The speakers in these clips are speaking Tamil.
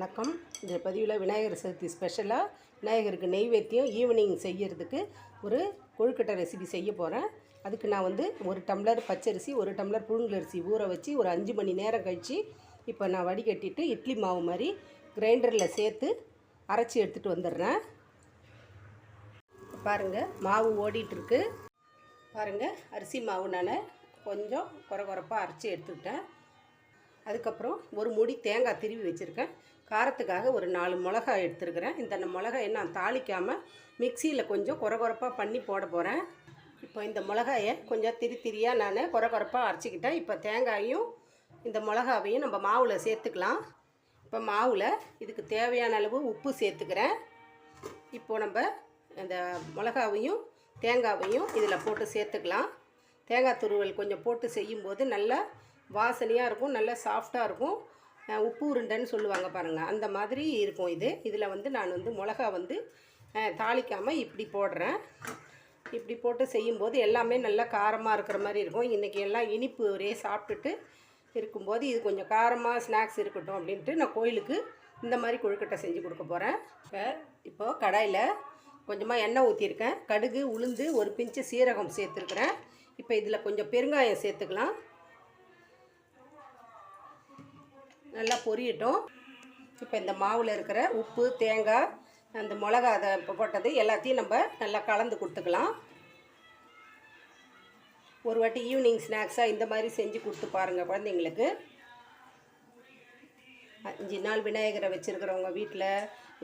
வணக்கம். இந்த பதிவில் விநாயகர் சதுர்த்தி ஸ்பெஷலாக விநாயகருக்கு நெய்வேத்தியம் ஈவினிங் செய்கிறதுக்கு ஒரு கொழுக்கட்டை ரெசிபி செய்ய போகிறேன் அதுக்கு நான் வந்து ஒரு டம்ளர் பச்சரிசி ஒரு டம்ளர் புழுங்கலரிசி ஊற வச்சு ஒரு அஞ்சு மணி நேரம் கழித்து இப்போ நான் வடிகட்டிட்டு இட்லி மாவு மாதிரி கிரைண்டரில் சேர்த்து அரைச்சி எடுத்துகிட்டு வந்துடுறேன். பாருங்கள் மாவு ஓடிட்டுருக்கு பாருங்கள் அரிசி மாவு நான் கொஞ்சம் குறை குறைப்பாக அரைச்சி எடுத்துக்கிட்டேன். அதுக்கப்புறம் ஒரு முடி தேங்காய் திருவி வச்சுருக்கேன். காரத்துக்காக ஒரு நாலு மிளகா எடுத்துருக்கிறேன். இந்த மிளகாயை நான் தாளிக்காமல் மிக்சியில் கொஞ்சம் குறகுறப்பாக பண்ணி போட போகிறேன் இப்போ இந்த மிளகாயை கொஞ்சம் திரி திரியாக நான் குறகுறப்பாக அரைச்சிக்கிட்டேன். இப்போ தேங்காயும் இந்த மிளகாவையும் நம்ம மாவில் சேர்த்துக்கலாம். இப்போ மாவில் இதுக்கு தேவையான அளவு உப்பு சேர்த்துக்கிறேன். இப்போ நம்ம இந்த மிளகாவையும் தேங்காவையும் இதில் போட்டு சேர்த்துக்கலாம். தேங்காய் துருவல் கொஞ்சம் போட்டு செய்யும்போது நல்லா வாசனையாக இருக்கும் நல்லா சாஃப்டாக இருக்கும். உப்பு உருண்டைன்னு சொல்லுவாங்க பாருங்கள் அந்த மாதிரி இருக்கும் இது. இதில் வந்து நான் வந்து மிளகா வந்து தாளிக்காமல் இப்படி போடுறேன். இப்படி போட்டு செய்யும்போது எல்லாமே நல்லா காரமாக இருக்கிற மாதிரி இருக்கும். இன்றைக்கி எல்லாம் இனிப்பு ஒரே சாப்பிட்டுட்டு இருக்கும்போது இது கொஞ்சம் காரமாக ஸ்நாக்ஸ் இருக்கட்டும் அப்படின்ட்டு நான் கோயிலுக்கு இந்த மாதிரி கொழுக்கட்டை செஞ்சு கொடுக்க போகிறேன் இப்போ இப்போது கடாயில் கொஞ்சமாக எண்ணெய் ஊற்றிருக்கேன் கடுகு உளுந்து ஒரு பிஞ்சு சீரகம் சேர்த்துருக்குறேன். இப்போ இதில் கொஞ்சம் பெருங்காயம் சேர்த்துக்கலாம். நல்லா பொரியட்டும். இப்போ இந்த மாவில் இருக்கிற உப்பு தேங்காய் அந்த மிளகா அதை போட்டது எல்லாத்தையும் நம்ம நல்லா கலந்து கொடுத்துக்கலாம். ஒரு வாட்டி ஈவினிங் ஸ்நாக்ஸாக இந்த மாதிரி செஞ்சு கொடுத்து பாருங்கள் குழந்தைங்களுக்கு. அஞ்சு நாள் விநாயகரை வச்சுருக்கிறவங்க வீட்டில்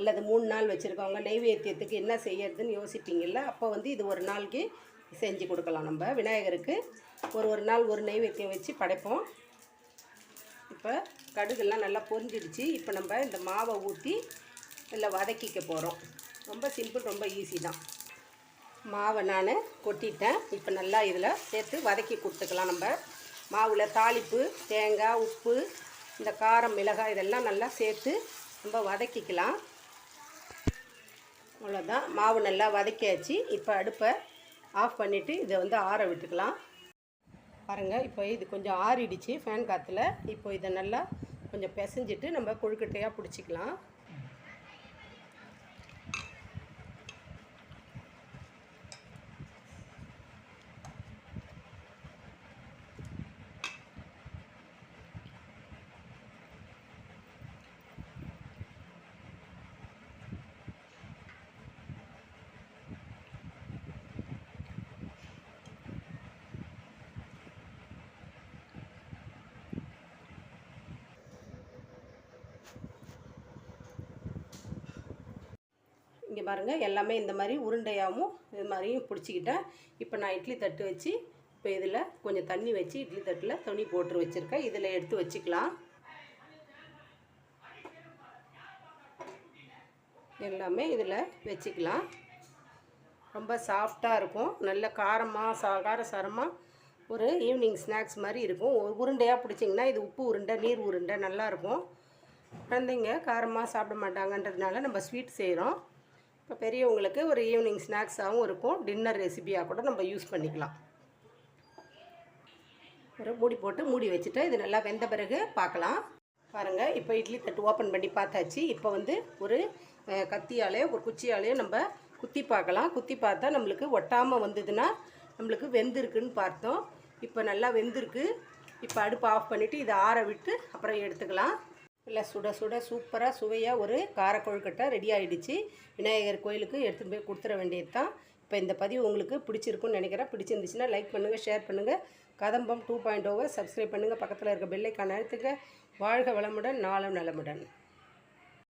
இல்லது மூணு நாள் வச்சுருக்கவங்க நெய்வேத்தியத்துக்கு என்ன செய்யறதுன்னு யோசிப்பீங்கள்ல அப்போ வந்து இது ஒரு நாளைக்கு செஞ்சு கொடுக்கலாம் நம்ம விநாயகருக்கு. ஒரு ஒரு நாள் ஒரு நெய்வேத்தியம் வச்சு படைப்போம். இப்போ கடுகெல்லாம் நல்லா பொரிஞ்சிடுச்சு. இப்போ நம்ம இந்த மாவை ஊற்றி இதில் வதக்கிக்க போகிறோம். ரொம்ப சிம்பிள் ரொம்ப ஈஸி தான். மாவை நான் கொட்டிட்டேன். இப்போ நல்லா இதில் சேர்த்து வதக்கி கொடுத்துக்கலாம் நம்ம. மாவில் தாளிப்பு தேங்காய் உப்பு இந்த காரம் மிளகாய் இதெல்லாம் நல்லா சேர்த்து நம்ம வதக்கிக்கலாம். அவ்வளோதான். மாவு நல்லா வதக்கியாச்சு. இப்போ அடுப்பை ஆஃப் பண்ணிவிட்டு இதை வந்து ஆற விட்டுக்கலாம். பாருங்கள் இப்போ இது கொஞ்சம் ஆறிடுச்சு ஃபேன் காற்றுல இப்போ இதை நல்லா கொஞ்சம் பிசைஞ்சிட்டு நம்ம கொழுக்கட்டையாக பிடிச்சிக்கலாம். பாருங்கள் எல்லாமே இந்த மாதிரி உருண்டையாகவும் இது மாதிரியும் பிடிச்சிக்கிட்டேன். இப்போ நான் இட்லி தட்டு வச்சு இப்போ இதில் கொஞ்சம் தண்ணி வச்சு இட்லி தட்டில் துணி போட்டு வச்சுருக்கேன். இதில் எடுத்து வச்சுக்கலாம். எல்லாமே இதில் வச்சுக்கலாம். ரொம்ப சாஃப்டாக இருக்கும். நல்ல காரமாக சா காரசாரமாக ஒரு ஈவினிங் ஸ்நாக்ஸ் மாதிரி இருக்கும். ஒரு உருண்டையாக பிடிச்சிங்கன்னா இது உப்பு உருண்டை நீர் உருண்டை நல்லாயிருக்கும் குழந்தைங்க காரமாக சாப்பிட மாட்டாங்கன்றதுனால நம்ம ஸ்வீட் செய்கிறோம். இப்போ பெரியவங்களுக்கு ஒரு ஈவினிங் ஸ்நாக்ஸாகவும் இருக்கும். டின்னர் ரெசிபியாக கூட நம்ம யூஸ் பண்ணிக்கலாம். ஒரு மூடி போட்டு மூடி வச்சுட்டு இது நல்லா வெந்த பிறகு பார்க்கலாம். பாருங்கள் இப்போ இட்லி தட்டு ஓப்பன் பண்ணி பார்த்தாச்சு. இப்போ வந்து ஒரு கத்தியாலேயோ ஒரு குச்சியாலேயோ நம்ம குத்தி பார்க்கலாம். குத்தி பார்த்தா நம்மளுக்கு ஒட்டாமல் வந்ததுன்னா நம்மளுக்கு வெந்திருக்குன்னு பார்த்தோம். இப்போ நல்லா வெந்திருக்கு. இப்போ அடுப்பு ஆஃப் பண்ணிவிட்டு இதை ஆற விட்டு அப்புறம் எடுத்துக்கலாம். இல்லை சுட சுட சூப்பராக சுவையாக ஒரு காரக்கொழுக்கட்டை ரெடி ஆகிடுச்சு விநாயகர் கோயிலுக்கு எடுத்துகிட்டு போய் கொடுத்துட வேண்டியது தான். இப்போ இந்த பதிவு உங்களுக்கு பிடிச்சிருக்குன்னு நினைக்கிறேன். பிடிச்சிருந்துச்சுன்னா லைக் பண்ணுங்கள் ஷேர் பண்ணுங்கள் கதம்பம் டூ பாயிண்ட் ஓவர் சப்ஸ்கிரைப் பண்ணுங்கள் பக்கத்தில் இருக்க பெல்லைக்கான அழுத்துக்க வாழ்க வளமுடன் நாளும் நலமுடன்.